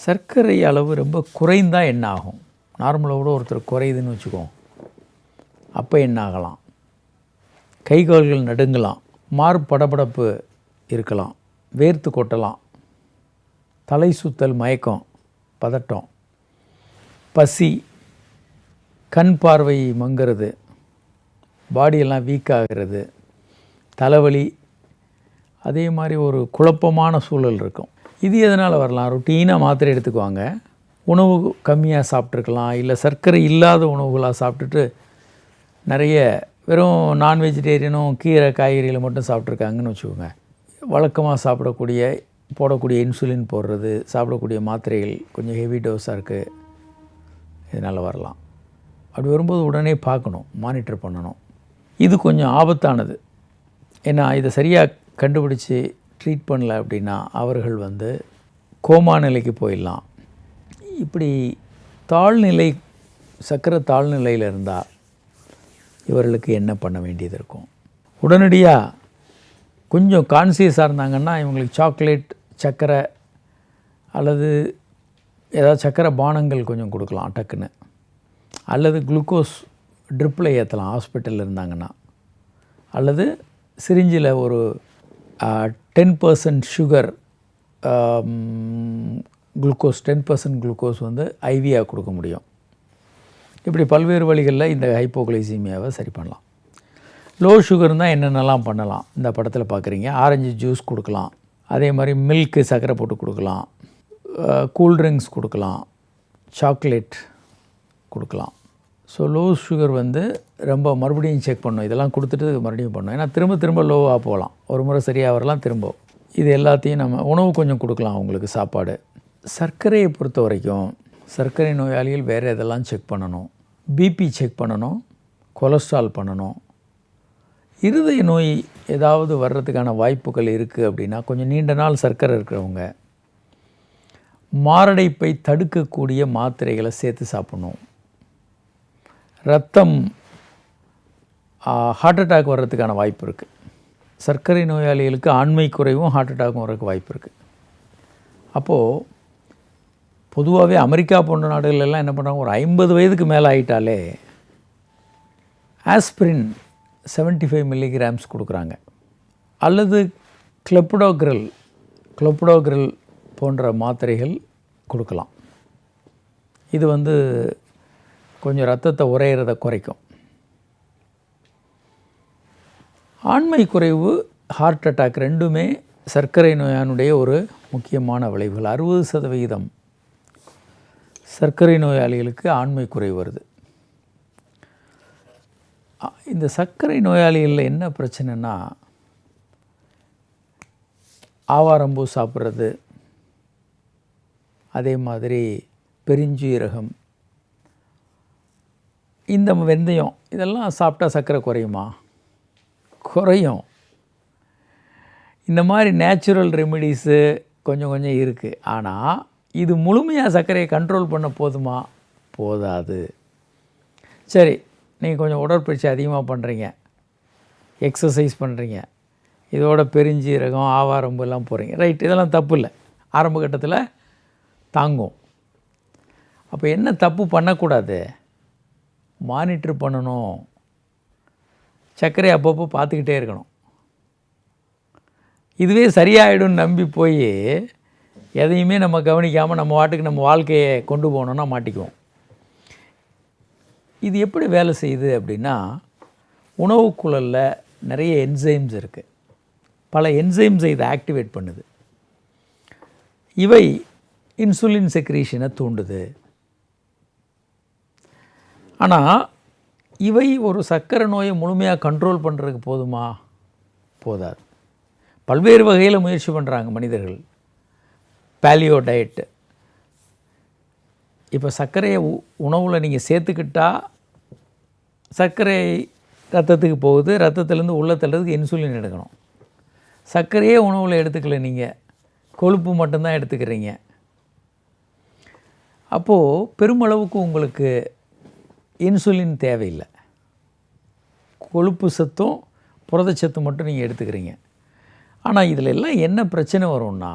சர்க்கரை அளவு ரொம்ப குறைந்தால் என்ன ஆகும்? நார்மலை விட ஒருத்தர் குறையுதுன்னு வச்சுக்கோம் அப்போ என்ன ஆகலாம்? கை கால்கள் நடுங்கலாம். மாறு படபடப்பு இருக்கலாம். வேர்த்து கொட்டலாம். தலை சுத்தல் மயக்கம் பதட்டம். பசி கண் பார்வை மங்கிறது. பாடியெல்லாம் வீக் ஆகிறது. தலைவலி அதே மாதிரி ஒரு குழப்பமான சூழல் இருக்கும். இது எதனால் வரலாம்? ருட்டீனாக மாத்திரை எடுத்துக்குவாங்க. உணவு கம்மியாக சாப்பிட்ருக்கலாம் இல்லை சர்க்கரை இல்லாத உணவுகளாக சாப்பிட்டுட்டு நிறைய வெறும் நான் வெஜிடேரியனும் கீரை காய்கறிகளை மட்டும் சாப்பிட்ருக்காங்கன்னு வச்சுக்கோங்க. வழக்கமாக சாப்பிடக்கூடிய போடக்கூடிய இன்சுலின் போடுறது சாப்பிடக்கூடிய மாத்திரைகள் கொஞ்சம் ஹெவி டோஸாக இருக்குது இதனால் வரலாம். அப்படி வரும்போது உடனே பார்க்கணும். மானிட்டர் பண்ணணும். இது கொஞ்சம் ஆபத்தானது. ஏன்னா இதை சரியாக கண்டுபிடிச்சி ட்ரீட் பண்ணல அப்படின்னா அவர்கள் வந்து கோமா நிலைக்கு போயிடலாம். இப்படி தாழ்நிலை சக்கரை தாழ்நிலையில் இருந்தால் இவர்களுக்கு என்ன பண்ண வேண்டியது இருக்கும்? உடனடியாக கொஞ்சம் கான்சியஸாக இருந்தாங்கன்னா இவங்களுக்கு சாக்லேட் சர்க்கரை அல்லது ஏதாவது சர்க்கரை பானங்கள் கொஞ்சம் கொடுக்கலாம் டக்குன்னு. அல்லது குளுக்கோஸ் ட்ரிப்பில் ஏற்றலாம் ஹாஸ்பிட்டலில் இருந்தாங்கன்னா. அல்லது சிரிஞ்சில் ஒரு ten percent sugar glucose ten percent glucose வந்து ஐவியாக கொடுக்க முடியும். இப்படி பல்வேறு வழிகளில் இந்த ஹைப்போக்ளைசீமியாவை சரி பண்ணலாம். லோ சுகர்னால் என்னென்னலாம் பண்ணலாம்? இந்த படத்தில் பார்க்குறீங்க ஆரஞ்சு ஜூஸ் கொடுக்கலாம். அதே மாதிரி மில்க்கு சர்க்கரை போட்டு கொடுக்கலாம். கூல் ட்ரிங்க்ஸ் கொடுக்கலாம். சாக்லேட் கொடுக்கலாம். ஸோ லோ சுகர் வந்து ரொம்ப மறுபடியும் செக் பண்ணணும் இதெல்லாம் கொடுத்துட்டு மறுபடியும் பண்ணணும் ஏன்னா திரும்ப திரும்ப லோவாக போகலாம். ஒரு முறை சரியாக வரலாம் திரும்ப இது எல்லாத்தையும் நம்ம உணவு கொஞ்சம் கொடுக்கலாம் அவங்களுக்கு சாப்பாடு. சர்க்கரையை பொறுத்த வரைக்கும் சர்க்கரை நோயாளிகள் வேறு எதெல்லாம் செக் பண்ணணும்? பிபி செக் பண்ணணும். கொலஸ்ட்ரால் பண்ணணும். இருதய நோய் ஏதாவது வர்றதுக்கான வாய்ப்புகள் இருக்குது அப்படின்னா கொஞ்சம் நீண்ட நாள் சர்க்கரை இருக்கிறவங்க மாரடைப்பை தடுக்கக்கூடிய மாத்திரைகளை சேர்த்து சாப்பிடணும். ரத்தம் ஹார்ட் அட்டாக் வர்றதுக்கான வாய்ப்பு இருக்குது சர்க்கரை நோயாளிகளுக்கு ஆண்மை குறைவும் ஹார்ட் அட்டாக்கும் வர்றதுக்கு வாய்ப்பு இருக்குது அப்போது பொதுவாகவே அமெரிக்கா போன்ற நாடுகளெல்லாம் என்ன பண்ணுறாங்க ஒரு ஐம்பது வயதுக்கு மேலே ஆகிட்டாலே ஆஸ்பிரின் 75 ஃபைவ் மில்லிகிராம்ஸ் கொடுக்குறாங்க. அல்லது கிளப்டோக்ரல் கிளப்டோக்ரில் போன்ற மாத்திரைகள் கொடுக்கலாம். இது வந்து கொஞ்சம் ரத்தத்தை உரையிறத குறைக்கும். ஆண்மை குறைவு ஹார்ட் அட்டாக் ரெண்டுமே சர்க்கரை நோயானுடைய ஒரு முக்கியமான விளைவுகள். அறுபது சதவிகிதம் சர்க்கரை நோயாளிகளுக்கு ஆண்மை குறைவு வருது. இந்த சர்க்கரை நோயாளிகளில் என்ன பிரச்சனைனா ஆவாரம்பூ சாப்பிட்றது அதே மாதிரி பெருஞ்சீரகம் இந்த வெந்தயம் இதெல்லாம் சாப்பிட்டா சர்க்கரை குறையுமா? குறையும். இந்த மாதிரி நேச்சுரல் ரெமிடிஸு கொஞ்சம் கொஞ்சம் இருக்குது ஆனால் இது முழுமையாக சர்க்கரையை கண்ட்ரோல் பண்ண போதுமா? போதாது. சரி நீங்கள் கொஞ்சம் உடற்பயிற்சி அதிகமாக பண்ணுறீங்க எக்ஸசைஸ் பண்ணுறீங்க இதோட பெருஞ்சீரகம் ஆவாரம்பு எல்லாம் போகிறீங்க ரைட் இதெல்லாம் தப்பு இல்லை. ஆரம்ப கட்டத்தில் தாங்கும். அப்போ என்ன தப்பு பண்ணக்கூடாது? மானிட்டர் பண்ணணும். சர்க்கரை அப்பப்போ பார்த்துக்கிட்டே இருக்கணும். இதுவே சரியாயிடும்னு நம்பி போய் எதையுமே நம்ம கவனிக்காமல் நம்ம வாட்டுக்கு நம்ம வாழ்க்கையை கொண்டு போகணுன்னா மாட்டிக்குவோம். இது எப்படி வேலை செய்யுது அப்படின்னா உணவுக்குழலில் நிறைய என்சைம்ஸ் இருக்குது பல என்சைம்ஸை இதை ஆக்டிவேட் பண்ணுது. இவை இன்சுலின் செக்ரீஷனை தூண்டுது. ஆனால் இவை ஒரு சர்க்கரை நோயை முழுமையாக கண்ட்ரோல் பண்ணுறதுக்கு போதுமா? போதாது. பல்வேறு வகையில் முயற்சி பண்ணுறாங்க மனிதர்கள். பேலியோ டயட்டு இப்போ சர்க்கரையை உணவில் நீங்கள் சேர்த்துக்கிட்டால் சர்க்கரை ரத்தத்துக்கு போகுது. ரத்தத்துலேருந்து உள்ள இன்சுலின் எடுக்கணும். சர்க்கரையே உணவில் எடுத்துக்கல நீங்கள் கொழுப்பு மட்டும்தான் எடுத்துக்கிறீங்க. அப்போது பெருமளவுக்கு உங்களுக்கு இன்சுலின் தேவையில்லை. கொழுப்பு சத்தும் புரதச்சத்து மட்டும் நீங்கள் எடுத்துக்கிறீங்க. ஆனால் இதில் எல்லாம் என்ன பிரச்சனை வரும்னா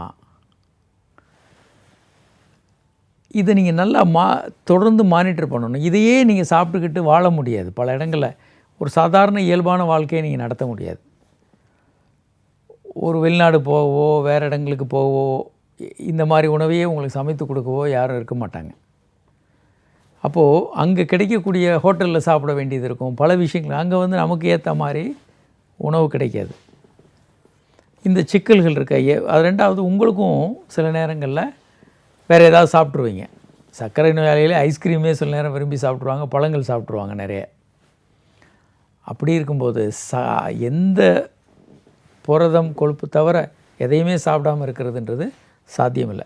இதை நீங்கள் நல்லா மா தொடர்ந்து மானிட்டர் பண்ணணும். இதையே நீங்கள் சாப்பிட்டுக்கிட்டு வாழ முடியாது. பல இடங்களில் ஒரு சாதாரண இயல்பான வாழ்க்கையை நீங்கள் நடத்த முடியாது. ஒரு வெளிநாடு போகவோ வேறு இடங்களுக்கு போகவோ இந்த மாதிரி உணவையே உங்களுக்கு சமைத்து கொடுக்கவோ யாரும் இருக்க மாட்டாங்க. அப்போது அங்கே கிடைக்கக்கூடிய ஹோட்டலில் சாப்பிட வேண்டியது இருக்கும். பல விஷயங்கள். அங்கே வந்து நமக்கு ஏற்ற மாதிரி உணவு கிடைக்காது. இந்த சிக்கல்கள் இருக்க? ஏ அது ரெண்டாவது உங்களுக்கும் சில நேரங்களில் வேறு ஏதாவது சாப்பிட்ருவீங்க சர்க்கரை நோயாளிகளே ஐஸ்கிரீமே சில நேரம் விரும்பி சாப்பிட்ருவாங்க பழங்கள் சாப்பிட்ருவாங்க நிறைய. அப்படி இருக்கும்போது சா எந்த புரதம் கொழுப்பு தவிர எதையுமே சாப்பிடாம இருக்கிறதுன்றது சாத்தியமில்லை.